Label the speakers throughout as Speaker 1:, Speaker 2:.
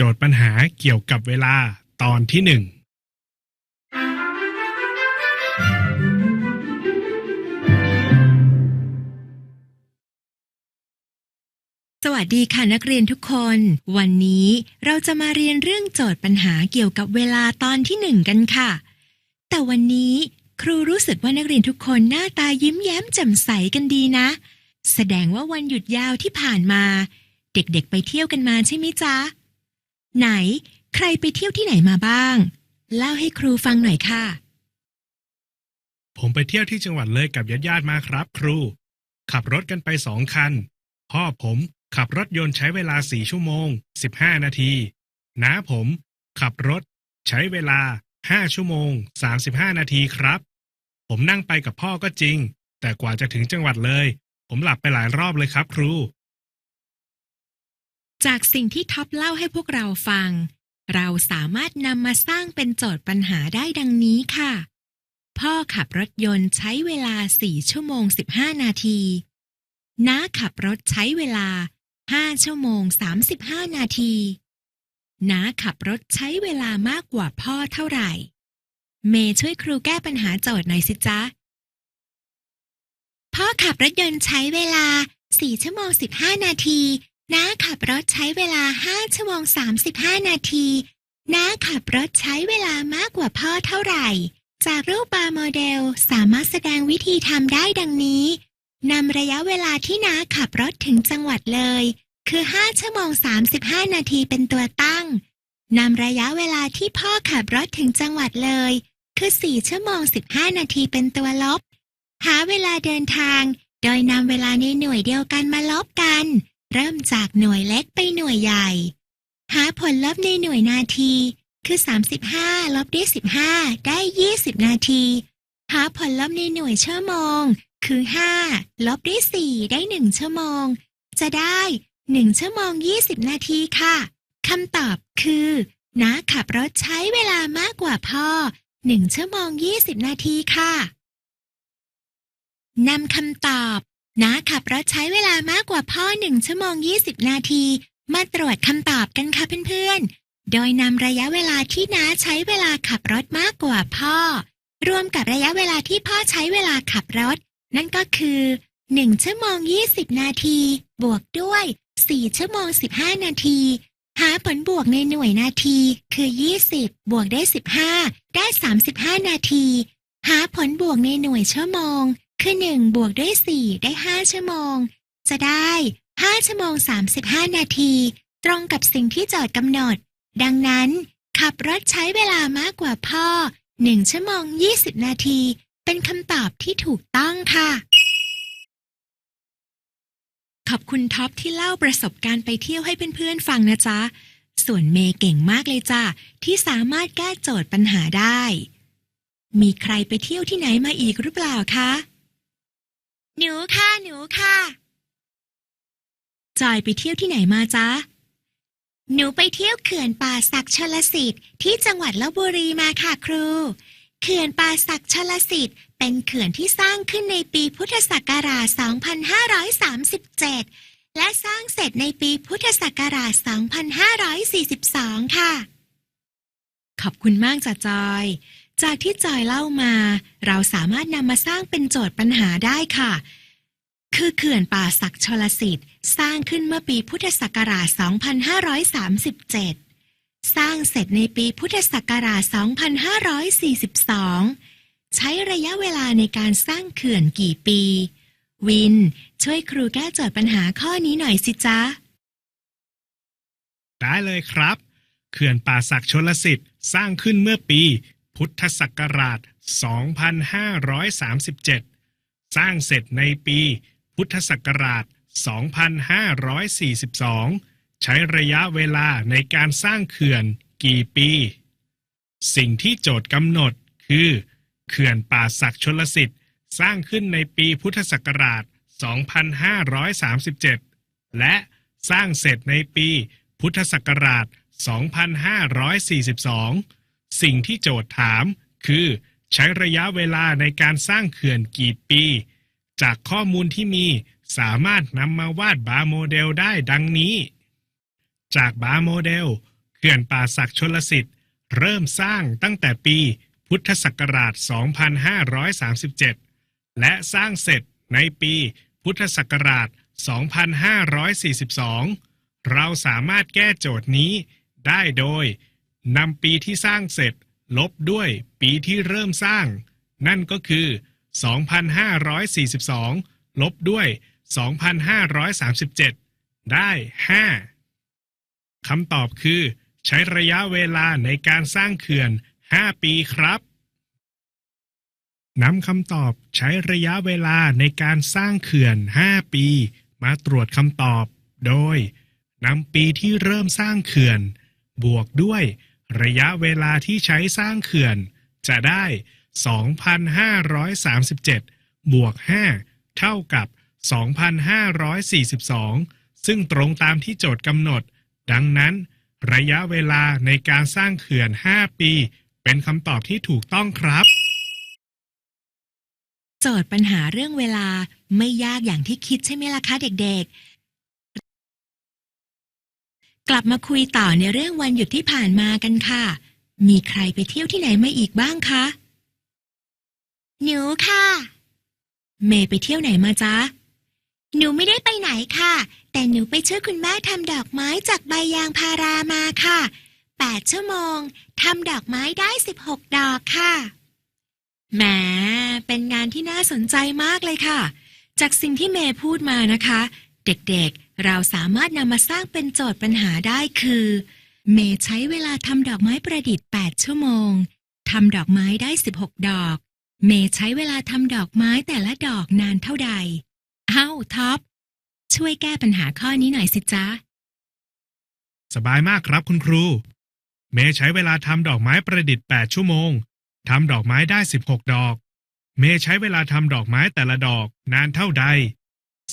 Speaker 1: โจทย์ปัญหาเกี่ยวกับเวลาตอนที่หนึ่ง
Speaker 2: สวัสดีค่ะนักเรียนทุกคน วันนี้เราจะมาเรียนเรื่องโจทย์ปัญหาเกี่ยวกับเวลาตอนที่หนึ่งกันค่ะ แต่วันนี้ครูรู้สึกว่านักเรียนทุกคนหน้าตายิ้มแย้มแจ่มใสกันดีนะ แสดงว่าวันหยุดยาวที่ผ่านมา เด็กๆไปเที่ยวกันมาใช่ไหมจ๊ะ ไหน ใครไปเที่ยวที่ไหนมาบ้าง เล่าให้ครูฟังหน่อยค่ะ
Speaker 1: ผมไปเที่ยวที่จังหวัดเลยกับญาติๆมาครับ ครู ขับรถกันไปสองคัน พ่อผมขับรถยนต์ใช้เวลาสี่ชั่วโมงสิบห้านาทีน้าผมขับรถ ใช้เวลาห้าชั่วโมงสามสิบห้านาทีครับ ผมนั่งไปกับพ่อก็จริง แต่กว่าจะถึงจังหวัดเลย ผมหลับไปหลายรอบเลยครับ ครู
Speaker 2: จากสิ่งที่ท็อปเล่าให้พวกเราฟัง เราสามารถนำมาสร้างเป็นโจทย์ปัญหาได้ดังนี้ค่ะ พ่อขับรถยนต์ใช้เวลา 4 ชั่วโมง 15 นาทีน้าขับรถใช้เวลา 5 ชั่วโมง 35 นาทีน้าขับรถใช้เวลามากกว่าพ่อเท่าไหร่ เมย์ช่วยครูแก้ปัญหาโจทย์หน่อยสิจ๊ะ พ่อขับรถยนต์ใช้เวลา 4 ชั่วโมง 15 นาที น้าขับรถใช้เวลา5ชั่วโมง35นาทีน้าขับรถใช้เวลามากกว่าพ่อเท่าไหร่ จากรูปบาร์โมเดลสามารถแสดงวิธีทำได้ดังนี้นำระยะเวลาที่น้าขับรถถึงจังหวัดเลย คือ 5 ชั่วโมง 35 นาทีเป็นตัวตั้งนำระยะเวลาที่พ่อขับรถถึงจังหวัดเลย คือ 4 ชั่วโมง 15 นาทีเป็นตัวลบ หาเวลาเดินทาง โดยนำเวลาในหน่วยเดียวกันมาลบกัน เริ่มจากหน่วยเล็กไปหน่วยใหญ่ หาผลลัพธ์ในหน่วยนาที คือ 35 ลบด้วย 15 ได้ 20 นาที หาผลลัพธ์ในหน่วยชั่วโมง คือ 5 ลบด้วย 4 ได้ 1 ชั่วโมง จะได้ 1 ชั่วโมง 20 นาทีค่ะ คำตอบคือน้าขับรถใช้เวลามากกว่าพ่อ 1 ชั่วโมง 20 นาทีค่ะนำคำตอบ น้าขับรถใช้เวลามากกว่าพ่อ1ชั่วโมง 20 นาที มาตรวจคำตอบกันค่ะเพื่อนๆ โดยนำระยะเวลาที่น้าใช้เวลาขับรถมากกว่าพ่อ รวมกับระยะเวลาที่พ่อใช้เวลาขับรถ นั่นก็คือ 1 ชั่วโมง 20 นาที บวกด้วย 4 ชั่วโมง 15 นาที หาผลบวกในหน่วยนาที คือ 20 บวกได้ 15 ได้ 35 นาที หาผลบวกในหน่วยชั่วโมง คือ1บวกด้วย4ได้5ชั่วโมง จะได้5ชั่วโมง35นาที ตรงกับสิ่งที่โจทย์กำหนด ดังนั้นขับรถใช้เวลามากกว่าพ่อ1ชั่วโมง20นาที เป็นคำตอบที่ถูกต้องค่ะ ขอบคุณท็อปที่เล่าประสบการณ์ไปเที่ยวให้เพื่อนๆฟังนะจ๊ะ ส่วนเมย์เก่งมากเลยจ้ะที่สามารถแก้โจทย์ปัญหาได้ มีใครไปเที่ยวที่ไหนมาอีกหรือเปล่าคะ หนูค่ะหนูค่ะ จอยไปเที่ยวที่ไหนมาจ๊ะ หนูไปเที่ยวเขื่อนป่าศักชลสิทธิ์ที่จังหวัดลบบุรีมาค่ะครู เขื่อนป่าศักชลสิทธิ์เป็นเขื่อนที่สร้างขึ้นในปีพุทธศักราช 2537 และสร้างเสร็จในปีพุทธศักราช 2542 ค่ะ ขอบคุณมากจ้ะจอย จากที่จอยเล่ามา เราสามารถนำมาสร้างเป็นโจทย์ปัญหาได้ค่ะ คือเขื่อนป่าศักชลสิทธิ์ สร้างขึ้นเมื่อปีพุทธศักราช 2537 สร้างเสร็จในปีพุทธศักราช 2542 ใช้ระยะเวลาในการสร้างเขื่อนกี่ปี วิน ช่วยครูแก้โจทย์ปัญหาข้อนี้หน่อยสิจ๊ะ
Speaker 1: ได้เลยครับ เขื่อนป่าศักดิ์ชลสิทธิ์ สร้างขึ้นเมื่อปี พุทธศักราช 2537 สร้างเสร็จในปีพุทธศักราช 2542 ใช้ระยะเวลาในการสร้างเขื่อนกี่ปี สิ่งที่โจทย์กำหนดคือ เขื่อนป่าศักดิ์ชลสิทธิ์สร้างขึ้นในปีพุทธศักราช 2537 และสร้างเสร็จในปีพุทธศักราช 2542 สิ่งที่โจทย์ถาม คือ ใช้ระยะเวลาในการสร้างเขื่อนกี่ปี จากข้อมูลที่มีสามารถนำมาวาดบาร์โมเดลได้ดังนี้ จากบาร์โมเดลเขื่อนป่าศักดิ์ชลสิทธิ์ เริ่มสร้างตั้งแต่ปีพุทธศักราช 2537 และสร้างเสร็จในปีพุทธศักราช 2542 เราสามารถแก้โจทย์นี้ได้โดย นำปีที่สร้างเสร็จ ลบด้วยปีที่เริ่มสร้าง นั่นก็คือ 2,542 ลบด้วย 2,537 ได้ 5คำตอบคือ ใช้ระยะเวลาในการสร้างเขื่อน 5 ปีครับนำคำตอบใช้ระยะเวลาในการสร้างเขื่อน 5 ปี มาตรวจคำตอบ โดยนำปีที่เริ่มสร้างเขื่อน บวกด้วย ระยะเวลาที่ใช้สร้างเขื่อน จะได้ 2,537 บวก 5 เท่ากับ 2,542 ซึ่งตรงตามที่โจทย์กำหนด ดังนั้น ระยะเวลาในการสร้างเขื่อน 5 ปี เป็นคำตอบที่ถูกต้องครับ
Speaker 2: โจทย์ปัญหาเรื่องเวลาไม่ยากอย่างที่คิดใช่ไหมล่ะคะเด็กๆ กลับมาคุยต่อในเรื่องวันหยุดที่ผ่านมากันค่ะ มีใครไปเที่ยวที่ไหนมาอีกบ้างคะ หนูค่ะ เมย์ไปเที่ยวไหนมาจ๊ะ หนูไม่ได้ไปไหนค่ะ แต่หนูไปช่วยคุณแม่ทำดอกไม้จากใบยางพารามาค่ะแปดชั่วโมงทำดอกไม้ได้สิบหกดอกค่ะ แหม เป็นงานที่น่าสนใจมากเลยค่ะ จากสิ่งที่เมย์พูดมานะคะ เด็กๆ เราสามารถนำมาสร้างเป็นโจทย์ปัญหาได้คือ เมย์ใช้เวลาทำดอกไม้ประดิษฐ์ 8 ชั่วโมงทำดอกไม้ได้ 16 ดอก เมย์ใช้เวลาทำดอกไม้แต่ละดอกนานเท่าใดเอ้าท็อป ช่วยแก้ปัญหาข้อนี้หน่อยสิจ๊ะ
Speaker 1: สบายมากครับคุณครู เมย์ใช้เวลาทำดอกไม้ประดิษฐ์ 8 ชั่วโมงทำดอกไม้ได้ 16 ดอก เมย์ใช้เวลาทำดอกไม้แต่ละดอกนานเท่าใด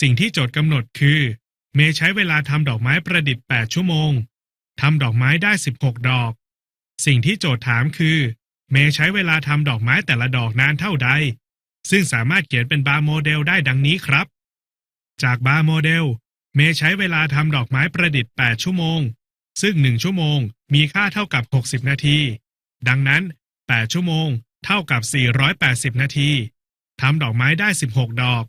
Speaker 1: สิ่งที่โจทย์กำหนดคือ เมย์ใช้เวลาทำดอกไม้ประดิษฐ์ 8 ชั่วโมงทำดอกไม้ได้ 16 ดอก สิ่งที่โจทย์ถามคือ เมย์ใช้เวลาทำดอกไม้แต่ละดอกนานเท่าใด ซึ่งสามารถเขียนเป็นบาร์โมเดลได้ดังนี้ครับ จากบาร์โมเดล เมย์ใช้เวลาทำดอกไม้ประดิษฐ์ 8 ชั่วโมง ซึ่ง 1 ชั่วโมง มีค่าเท่ากับ 60 นาที ดังนั้น 8 ชั่วโมง เท่ากับ 480 นาทีทำดอกไม้ได้ 16 ดอก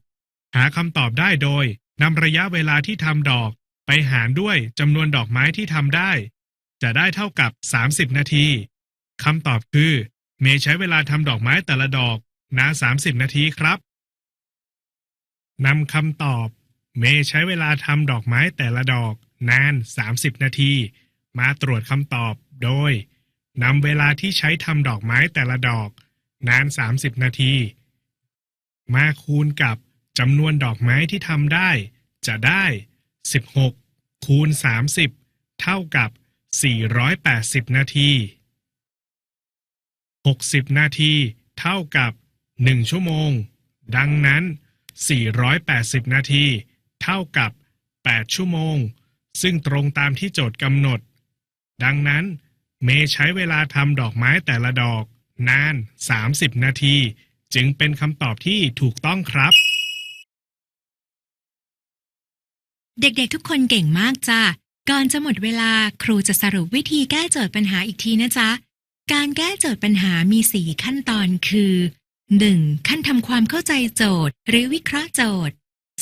Speaker 1: หาคำตอบได้โดย นำระยะเวลาที่ทำดอกไปหารด้วยจำนวนดอกไม้ที่ทำได้ จะได้เท่ากับ 30 นาทีคำตอบคือ เมย์ใช้เวลาทำดอกไม้แต่ละดอกนาน30 นาทีครับนำคำตอบ เมย์ใช้เวลาทำดอกไม้แต่ละดอกนาน 30 นาที มาตรวจคำตอบโดยนำเวลาที่ใช้ทำดอกไม้แต่ละดอก นาน 30 นาที มาคูณกับ จำนวนดอกไม้ที่ทำได้ จะได้ 16 คูณ 30 เท่ากับ 480 นาที 60 นาทีเท่ากับ 1 ชั่วโมง ดังนั้น 480 นาที เท่ากับ 8 ชั่วโมง ซึ่งตรงตามที่โจทย์กำหนด ดังนั้น เมย์ใช้เวลาทำดอกไม้แต่ละดอก นาน 30 นาที จึงเป็นคำตอบที่ถูกต้องครับ
Speaker 2: เด็กๆทุกคนเก่งมากจ้ะก่อนจะหมดเวลาครูจะสรุปวิธีแก้โจทย์ปัญหาอีกทีนะจ๊ะ การแก้โจทย์ปัญหามี4ขั้นตอนคือ 1. ขั้นทำความเข้าใจโจทย์ หรือวิเคราะห์โจทย์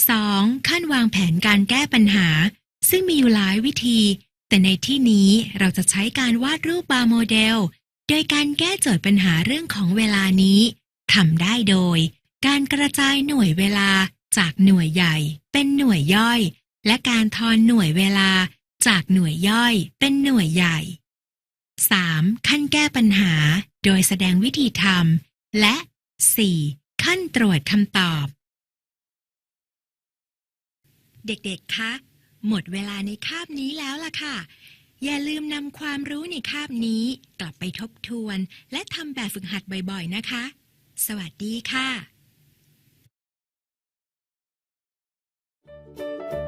Speaker 2: 2. ขั้นวางแผนการแก้ปัญหา ซึ่งมีอยู่หลายวิธี แต่ในที่นี้เราจะใช้การวาดรูปบาร์โมเดล โดยการแก้โจทย์ปัญหาเรื่องของเวลานี้ทำได้โดย การกระจายหน่วยเวลาจากหน่วยใหญ่ เป็นหน่วยย่อย และการทอนหน่วยเวลาจากหน่วยย่อยเป็นหน่วยใหญ่ 3. ขั้นแก้ปัญหา โดยแสดงวิธีทำและ 4. ขั้นตรวจคำตอบ เด็กๆ คะ หมดเวลาในคาบนี้แล้วล่ะค่ะ อย่าลืมนำความรู้ในคาบนี้ กลับไปทบทวน และทำแบบฝึกหัดบ่อยๆ นะคะ สวัสดีค่ะ thank you